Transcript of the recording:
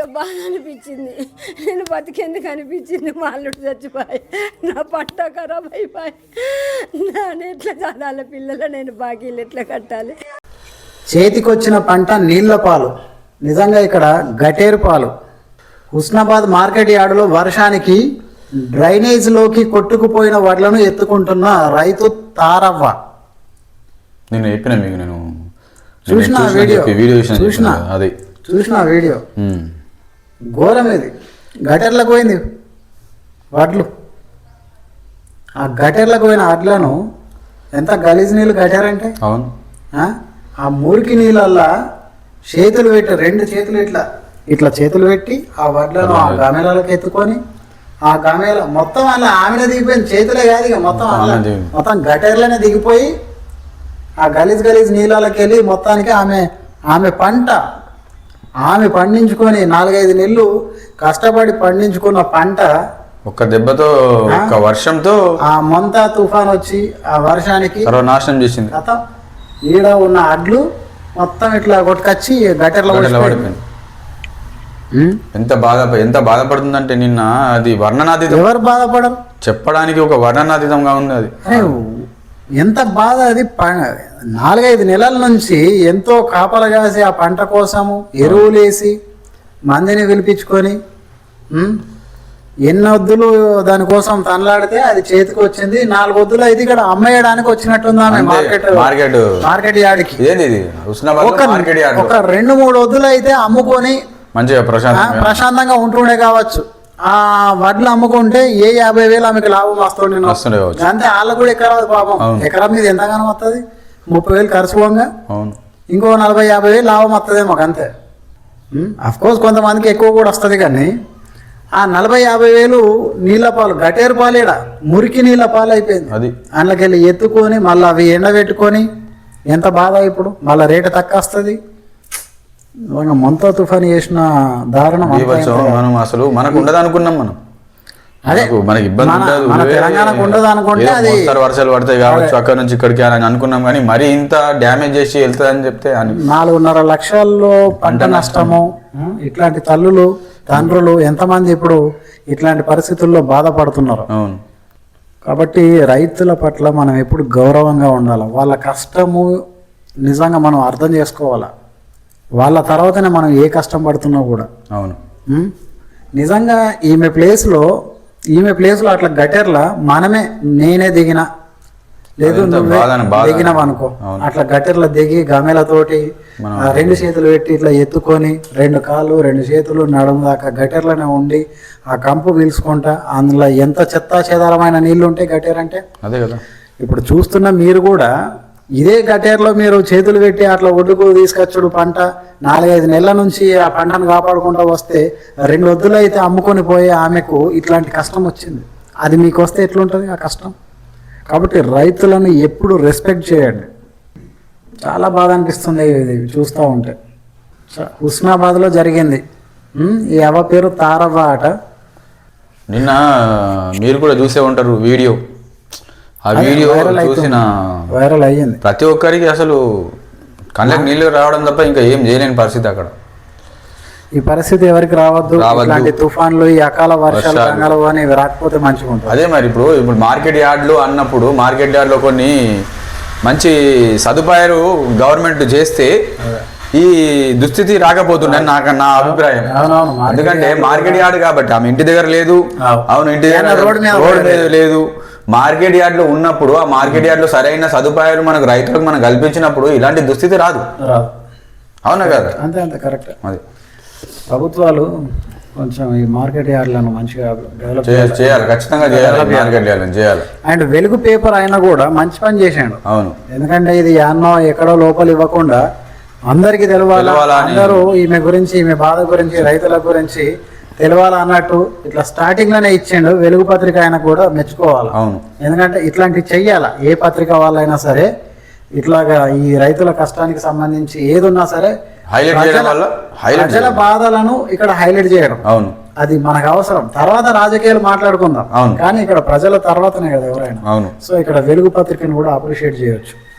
ఇక బాధ అనిపించింది. నేను బతికేందుకు అనిపించింది మా అల్లుడు చచ్చిపోయి. నా పంట ఖరాబ్ అయిపోయి. నేను ఎట్లా చదాలి పిల్లలు నేను బాకీలు ఎట్లా కట్టాలి? చేతికొచ్చిన పంట నీళ్ళ పాలు. నిజంగా ఇక్కడ గటేరు పాలు. హుస్నాబాద్ మార్కెట్ యార్డులో వర్షానికి డ్రైనేజ్లోకి కొట్టుకుపోయిన వడ్లను ఎత్తుకుంటున్న రైతు తారవ్వ. నేను చెప్పిన మీకు నేను. చూసిన వీడియో. వీడియో చూసిన. అది. చూసిన వీడియో. ఘోరం ఇది. గటర్లకు పోయింది వడ్లు ఆ గటర్లకు పోయిన వడ్లను ఎంత గలీజ్ నీళ్ళు గటారంటే అవును. ఆ? మురికి నీళ్ళల్లా చేతులు పెట్టి రెండు చేతులు ఇట్లా ఇట్లా చేతులు పెట్టి ఆ వడ్లను ఆ గమెలకు ఎత్తుకొని ఆ గమెల మొత్తం అలా ఆమెనే దిగిపోయింది. చేతులే కాదు ఇక మొత్తం మొత్తం గటర్లోనే దిగిపోయి ఆ గలీజ్ గలీజ్ నీళ్ళకి వెళ్ళి మొత్తానికి ఆమె ఆమె పంట ఆమె పండించుకొని నాలుగైదు నెలలు కష్టపడి పండించుకున్న పంట ఒక్క దెబ్బతో ఒక్క వర్షంతో ఆ మొంత తుఫాన్ వచ్చి ఆ వర్షానికి సర్వనాశనం చేసింది. కథ. ఈడ ఉన్న అడ్లు మొత్తం ఇట్లా కొట్టుకొచ్చి పడిపోయింది. పడిపోయింది. ఎంత బాధ ఎంత బాధపడుతుందంటే నిన్న అది వర్ణనాతీతం. ఎవరు బాధపడరు? చెప్పడానికి ఒక వర్ణనాతీతంగా ఉంది అది ఎంత బాధ అది? నాలుగైదు నెలల నుంచి ఎంతో కాపల కాసి ఆ పంట కోసము ఎరువులు వేసి మందిని పిలిపించుకొని ఎన్ని వద్దులు దానికోసం తనలాడితే అది చేతికి వచ్చింది. నాలుగు వద్దులు అయితే ఇక్కడ అమ్మేయడానికి వచ్చినట్టుంది ఆమె మార్కెట్ మార్కెట్. మార్కెట్ యార్డ్కి. ఒక రెండు మూడు వద్దులు అయితే అమ్ముకొని మంచిగా ప్రశాంతంగా ఉంటుండే కావచ్చు. ఆ వడ్లు అమ్ముకుంటే ఏ యాభై వేలు ఆమెకి లాభం కావచ్చు. అంతే వాళ్ళకు కూడా ఎకరా పాపం. ఎకరా మీద ఎంతగానో వస్తుంది ముప్పై వేలు ఖర్చు పోగా. ఇంకో నలభై యాభై వేలు లాభం వస్తుంది మాకు అంతే. అఫ్ కోర్స్ కొంతమందికి ఎక్కువ కూడా వస్తుంది కానీ ఆ నలభై యాభై వేలు నీళ్ళ పాలు గటేరు పాలేడ మురికి నీళ్ళ పాలు అయిపోయింది. అది. అందులోకి వెళ్ళి ఎత్తుకొని మళ్ళీ అవి ఎండబెట్టుకొని ఎంత బాధ ఇప్పుడు? మళ్ళీ రేటు తక్కువ వస్తుంది. మొంత తుఫాన్ చేసిన దారుణం. మనం అసలు మనకు ఉండదు అనుకున్నాం మనం. అదే, మనకు- ఇబ్బంది ఉండదు. అనుకుంటే అది- వర్షాలు పడతాయి కావచ్చు అక్కడ నుంచి ఇక్కడికి అని అనుకున్నాం కానీ మరి ఇంత డ్యామేజ్ చేసి వెళ్తుందని చెప్తే నాలుగున్నర లక్షల్లో పంట నష్టము ఇట్లాంటి తల్లులు తండ్రులు ఎంతమంది ఇప్పుడు ఇట్లాంటి పరిస్థితుల్లో బాధపడుతున్నారు. అవును. కాబట్టి రైతుల పట్ల మనం ఎప్పుడు గౌరవంగా ఉండాలి. వాళ్ళ కష్టము నిజంగా మనం అర్థం చేసుకోవాలి? వాళ్ళ తర్వాతనే మనం ఏ కష్టం పడుతున్నా కూడా అవును? నిజంగా ఈమె ప్లేస్లో ఈమె ప్లేస్లో అట్లా గటర్లా మనమే నేనే దిగిన లేదు నువ్వే. దిగినావు అనుకో. అట్లా గటర్లో దిగి గమెలతోటి రెండు చేతులు పెట్టి ఇట్లా ఎత్తుకొని రెండు కాళ్ళు రెండు చేతులు నడుము దాకా గటర్లోనే ఉండి ఆ కంపు పీల్చుకుంటా అందులో ఎంత చెత్త చెదారమైన నీళ్ళు ఉంటాయి గటేర్ అంటే అదే కదా ఇప్పుడు చూస్తున్న మీరు కూడా ఇదే గటేర్లో మీరు చేతులు పెట్టి అట్లా ఒడ్డుకు తీసుకొచ్చుడు పంట. నాలుగైదు నెలల నుంచి ఆ పంటను కాపాడుకుంటూ వస్తే రెండు వద్దులు అయితే అమ్ముకొని పోయే ఆమెకు ఇట్లాంటి కష్టం వచ్చింది. అది మీకు వస్తే ఎట్లుంటుంది ఆ కష్టం? కాబట్టి రైతులను ఎప్పుడు రెస్పెక్ట్ చేయండి. చాలా బాధ అనిపిస్తుంది ఇది చూస్తూ ఉంటే. హుస్నాబాద్లో జరిగింది. ఈ అవ పేరు తారవ్వ ఆట. నిన్న మీరు కూడా చూసే ఉంటారు వీడియో. ఆ వీడియో చూసిన వైరల్ అయ్యింది. ప్రతి ఒక్కరికి అసలు కళ్ళకి నీళ్ళు రావడం తప్ప ఇంకా ఏం చేయలేని పరిస్థితి అక్కడ. ఈ పరిస్థితి ఎవరికి రావద్దు. ఇట్లాంటి తుఫాన్లు ఈ అకాల వర్షాలు అని రాకపోతే మంచిగా ఉంటుంది. అదే మరి ఇప్పుడు ఇప్పుడు మార్కెట్ యార్డ్లు అన్నప్పుడు మార్కెట్ యార్డ్లో కొన్ని మంచి సదుపాయాలు గవర్నమెంట్ చేస్తే ఈ దుస్థితి రాకపోతుండే నాకు నా అభిప్రాయం. ఎందుకంటే మార్కెట్ యార్డ్ కాబట్టి ఆమె ఇంటి దగ్గర లేదు. అవు. అవును ఇంటి దగ్గర రోడ్డు మీద లేదు. మార్కెట్ యార్డ్లో ఉన్నప్పుడు ఆ మార్కెట్ యార్డ్లో సరైన సదుపాయాలు మనకు రైతులకు మనం కల్పించినప్పుడు ఇలాంటి దుస్థితి రాదు. రాదు. అవునా కదా? అంతే అంతే కరెక్ట్. అది. ప్రభుత్వాలు కొంచెం ఈ మార్కెట్ యార్డ్లను మంచిగా డెవలప్ చేయాలి చేయాలి. ఖచ్చితంగా చేయాలి మార్కెట్ యార్డ్ చేయాలి. అండ్ వెలుగు పేపర్ అయినా కూడా మంచి పని చేశాడు. అవును. ఎందుకంటే ఇది యాన్నో ఎక్కడో లోపల ఇవ్వకుండా అందరికి తెలవాలి. అందరూ ఈమె గురించి ఈమె బాధ గురించి రైతుల గురించి తెలవాలా అన్నట్టు ఇట్లా స్టార్టింగ్లోనే ఇచ్చిండు. వెలుగు పత్రిక ఆయన కూడా మెచ్చుకోవాలి. అవును. ఎందుకంటే ఇట్లాంటివి చెయ్యాల. ఏ పత్రిక వాళ్ళైనా సరే ఇట్లాగా ఈ రైతుల కష్టానికి సంబంధించి ఏది ఉన్నా సరే హైలైట్ చేయడం ప్రజల- వల్ల హైలైట్ ప్రజల బాధలను ఇక్కడ హైలైట్ చేయడం. అవును. అది మనకు అవసరం. తర్వాత రాజకీయాలు మాట్లాడుకుందాం. అవును. కానీ ఇక్కడ ప్రజల తర్వాతనే కదా ఎవరైనా. అవును. సో ఇక్కడ వెలుగు పత్రికను కూడా అప్రిషియేట్ చేయొచ్చు.